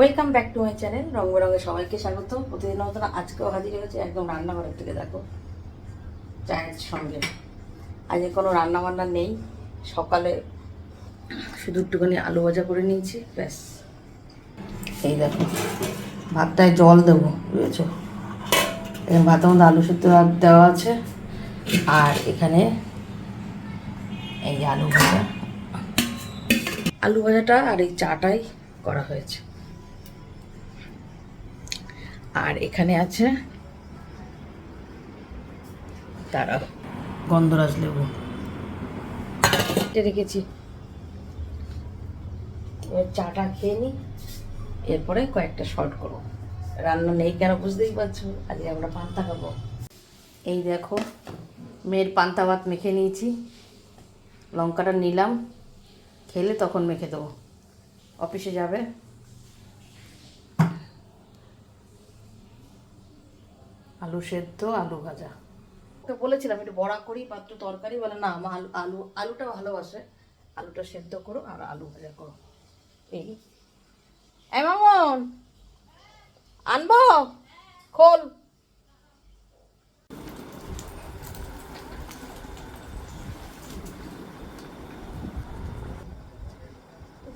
Welcome back to my channel রঙ বেরঙে সবাইকে স্বাগত। প্রতিদিন মতন আজকেও হাজির হয়েছে একদম রান্নাঘরের থেকে দেখো। চায়ের সঙ্গে। আজকে কোনো রান্না বান্না নেই। সকালে শুধু একটুখানি আলু ভাজা করে নিয়েছি, ব্যাস। এই দেখো, ভাতটায় জল দেবো, বুঝেছ? এখানে ভাতের মধ্যে আলু সেদ্ধ দেওয়া আছে। আর এখানে এই আলু ভাজা। আলু ভাজাটা আর এই চাটাই করা হয়েছে। আর এখানে আছে তারা গন্ধরাজ লেবু। রেখেছি। এবার চাটা খেয়ে নিই এরপরে কয়েকটা শর্ট করব। রান্না নেই কেন বুঝতেই পারছ? আজকে আমরা পান্তা খাব। এই দেখো মেয়ের পান্তা ভাত মেখে নিয়েছি। লঙ্কাটা নিলাম খেলে তখন মেখে দেবো। অফিসে যাবে। আলু সেদ্ধ আলু ভাজা। তো বলেছিলাম একটু বড়া করি বা একটু তরকারি বলে না আমার আলু আলু আলুটা ভালোবাসে আলুটা সেদ্ধ করো আর আলু ভাজা করো। এই। এই মামন আনব? খোল।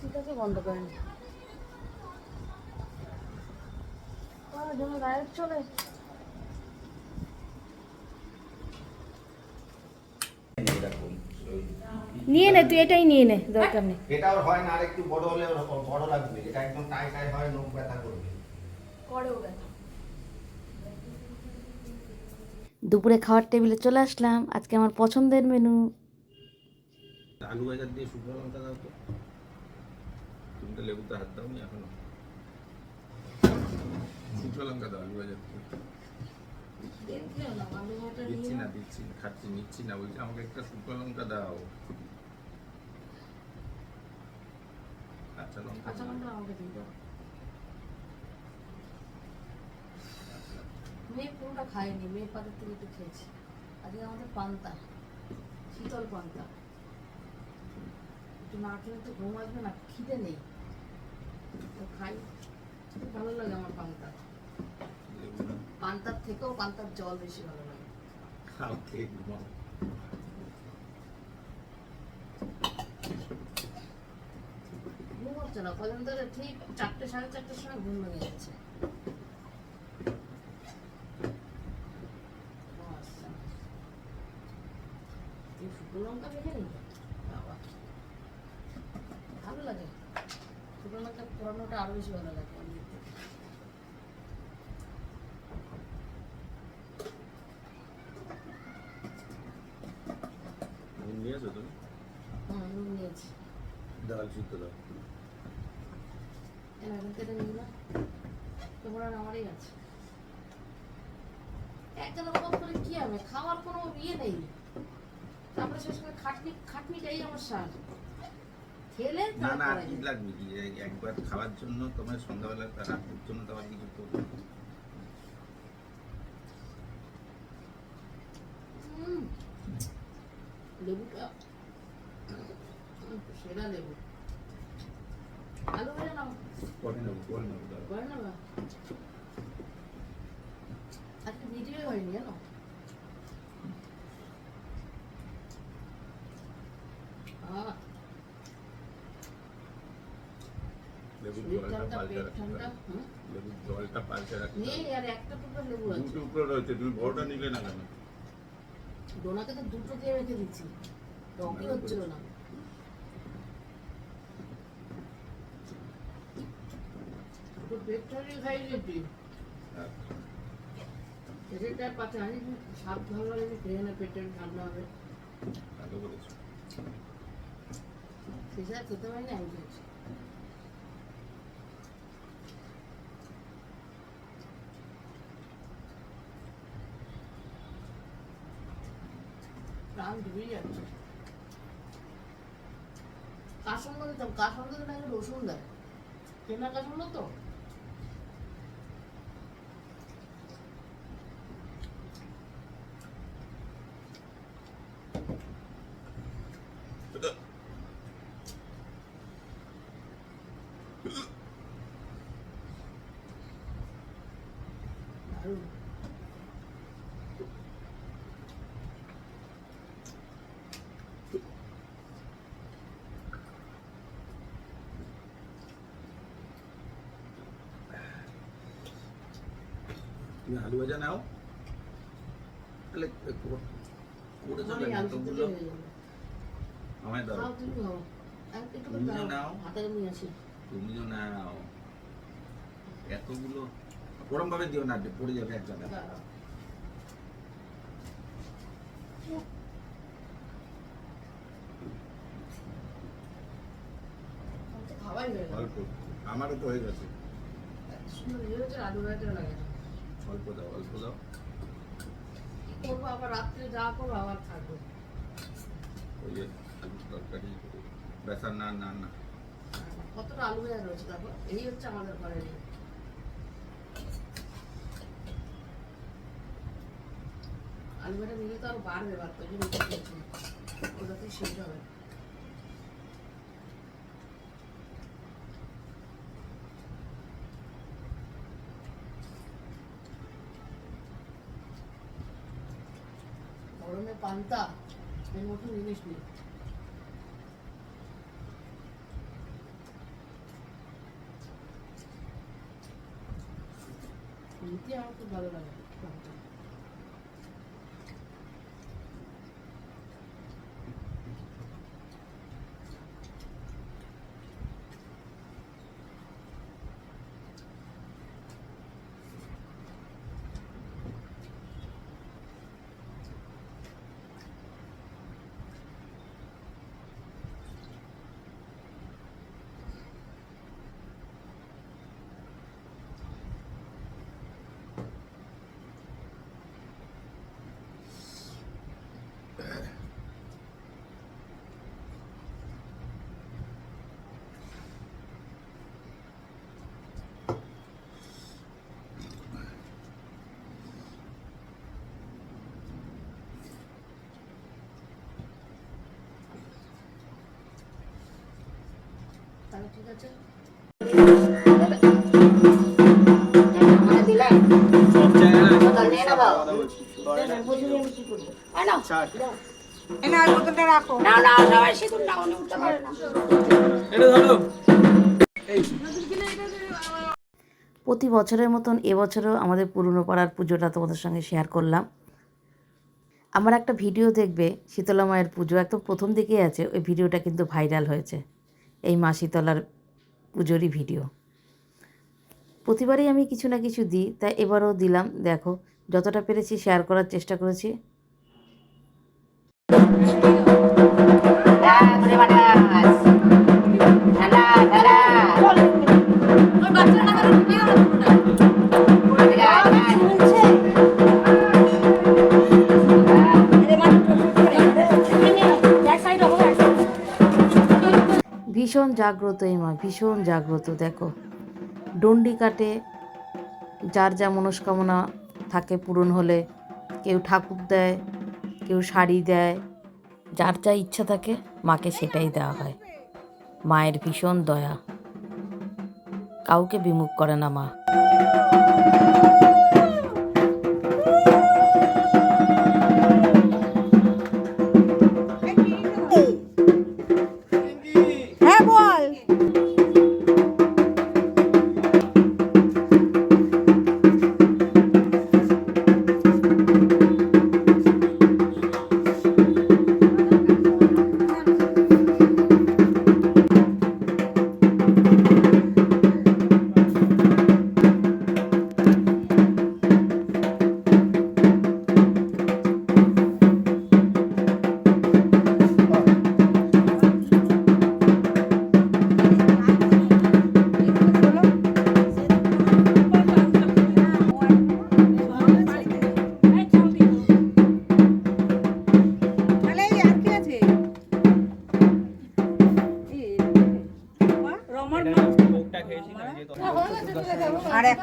ঠিক আছে বন্ধ করেন। চলে নিয়ে নে তুই এটাই নিয়ে নে দরকার নেই। এটা ওর হয় না আর একটু বড় হলে ওর বড় লাগবে। এটা একদম টাই টাই হয় নখ ব্যথা করবে। দুপুরে খাওয়ার টেবিলে চলে আসলাম। আজকে আমার পছন্দের মেনু আলু বাজার দিয়ে শুকনো লঙ্কা দাও তো। তুমি তো লেবুতে হাত দাও নি এখনও। শুকনো লঙ্কা দাও আলু দিয়ে। দিচ্ছি না দিচ্ছি না খাচ্ছি নিচ্ছি না। বলছি আমাকে একটা শুকনো লঙ্কা দাও। কাঁচা লঙ্কা দাও। মেয়ে পুরোটা খায়নি মেয়ে পাতের থেকে একটু খেয়েছি আজকে আমাদের পান্তা শীতল পান্তা। একটু না? খেলে তো ঘুম আসবে না খিদে নেই তো খাই ভালো লাগে আমার পান্তা পান্তার থেকেও পান্তার জল বেশি ভালো লাগে। খাও খেয়ে ঘুমাও ঘুম হচ্ছে না কদিন ধরে ঠিক চারটে সাড়ে চারটের সময় ঘুম ভেঙে আসছে তুই শুকনো লঙ্কা মেখে নি বাবা। ভালো লাগে। শুকনো লঙ্কা আরও বেশি ভালো লাগে নিয়েছো তুমি? হুম নুন নিয়েছি। ডাল সিদ্ধ দাও। নিই না তোমরা আমারই আছে। করে কি হবে? খাওয়ার কোনো ইয়ে নেই। তারপরে শেষ করে খাটনি খাটনিটাই আমার সার খেলে না না আর কি লাগবে কি? একবার খাওয়ার জন্য তোমার সন্ধ্যাবেলা রাতের জন্য তো আবার কিছু করবে লেবুটা সেরা লেবু। পরে নেব পরে নেব দাঁড়াও। করে নেবা আজকে ভিডিও হয়নি জানো আহ লেবুর শরীর জলটা ঠান্ডা পাল্টে পেট রাখতে ঠান্ডা হবে। হুম লেবুর জলটা পাল্টে রাখতে নেই হবে। আর একটা টুকরো লেবু আছে দুটো উপরে রয়েছে তুমি বড়টা নিলে না কেন ডোনাকে তো দুটো দিয়ে রেখে দিচ্ছি টকই হচ্ছিল না তো পেট ঠান্ডা খাই দিয়েছি হ্যাঁ। পেটের পাতে আনি সাপ ভালো লাগে খেয়ে না পেটের ঠান্ডা হবে ভালো করেছ সেটা খেতে পারি না আমি খেয়েছি প্রাণ ডুবেই যাচ্ছে। দিলে আগে রসুন দেয়। কেনা কাসন্দ তো? তুমি আলু ভাজা নাও। তাহলে করে যাবে এতগুলো। আমায় দাও। তুমিও নাও। তুমিও এতগুলো ওরম ভাবে দিও না পড়ে যাবে এক জায়গায়। আমারও তো হয়ে গেছে। এত সুন্দর আলু ভাজাটা লাগে। অল্প দাও অল্প দাও করব আবার রাত্রে যা করব আবার থাকব। ওই যে তরকারি বেসার না না না। কতটা আলু ভাজা রয়েছে তারপর এই হচ্ছে আমাদের ঘরের ইয়ে। আলু ভাজা নিলে তো আরও বাড়বে বাড়তে ওই জন্য ওটাতেই সেদ্ধ হবে গরমে পান্তা মতন জিনিস নেই নিতে আমার খুব ভালো লাগে। তাহলে ঠিক আছে। প্রতি বছরের মতন এবছরও আমাদের পুরনো পাড়ার পুজোটা তোমাদের সঙ্গে শেয়ার করলাম। আমার একটা ভিডিও দেখবে শীতলা মায়ের পুজো একদম প্রথম দিকেই আছে ওই ভিডিওটা কিন্তু ভাইরাল হয়েছে। এই মাসিতলার পুজোরই ভিডিও। প্রতিবারই আমি কিছু না কিছু দিই তাই এবারও দিলাম। দেখো, যতটা পেরেছি শেয়ার করার চেষ্টা করেছি। জাগ্রত এই মা ভীষণ জাগ্রত, দেখো। ডন্ডি কাটে, যার যা মনস্কামনা থাকে পূরণ হলে, কেউ ঠাকুর দেয়, কেউ শাড়ি দেয়, যার যা ইচ্ছা থাকে মাকে সেটাই দেওয়া হয়। মায়ের ভীষণ দয়া। কাউকে বিমুখ করে না মা।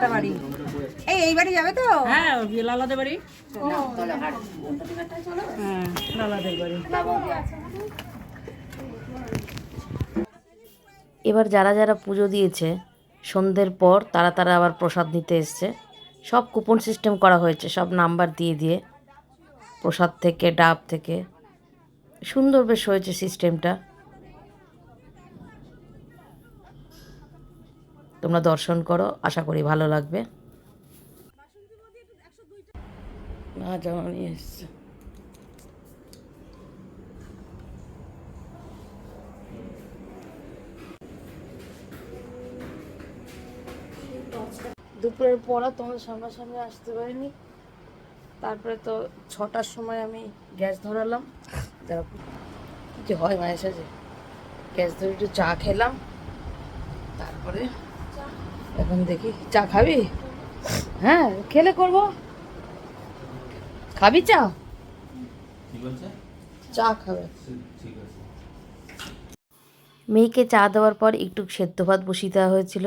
একটা বাড়ি। এই এই বাড়ি যাবে তো? হ্যাঁ লালাদের বাড়ি। হ্যাঁ লালাদের বাড়ি। এবার যারা যারা পুজো দিয়েছে সন্ধ্যের পর তারা তারা আবার প্রসাদ নিতে এসছে। সব কুপন সিস্টেম করা হয়েছে সব নাম্বার দিয়ে দিয়ে। প্রসাদ থেকে ডাব থেকে। সুন্দর বেশ হয়েছে সিস্টেমটা তোমরা দর্শন করো, আশা করি ভালো লাগবে। দুপুরের পর আর তোমাদের সামনাসামনি আসতে পারিনি। তারপরে তো ছটার সময় আমি গ্যাস ধরালাম। কি হয় মায়ের সাথে? গ্যাস ধরে একটু চা খেলাম। তারপরে এখন দেখি চা খাবি? হ্যাঁ খেলে করব। খাবি চা? কি চা খাবে। মেয়েকে চা দেওয়ার পর একটু সেদ্ধ ভাত বসিয়ে দেওয়া হয়েছিল।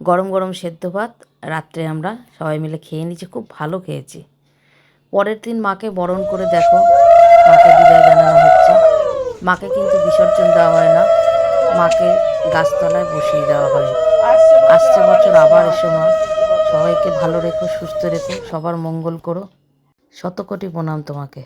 গরম গরম সেদ্ধ ভাত রাত্রে আমরা সবাই মিলে খেয়ে নিয়েছি খুব ভালো খেয়েছি। পরের দিন মাকে বরণ করে দেখো মাকে বিদায় জানানো হচ্ছে। মাকে কিন্তু বিসর্জন দেওয়া হয় না মাকে গাছতলায় বসিয়ে দেওয়া হয়। আসছে বছর, আবার এসো মা। সবাইকে ভালো রেখো, সুস্থ রেখো, সবার মঙ্গল করো। শত কোটি প্রণাম তোমাকে।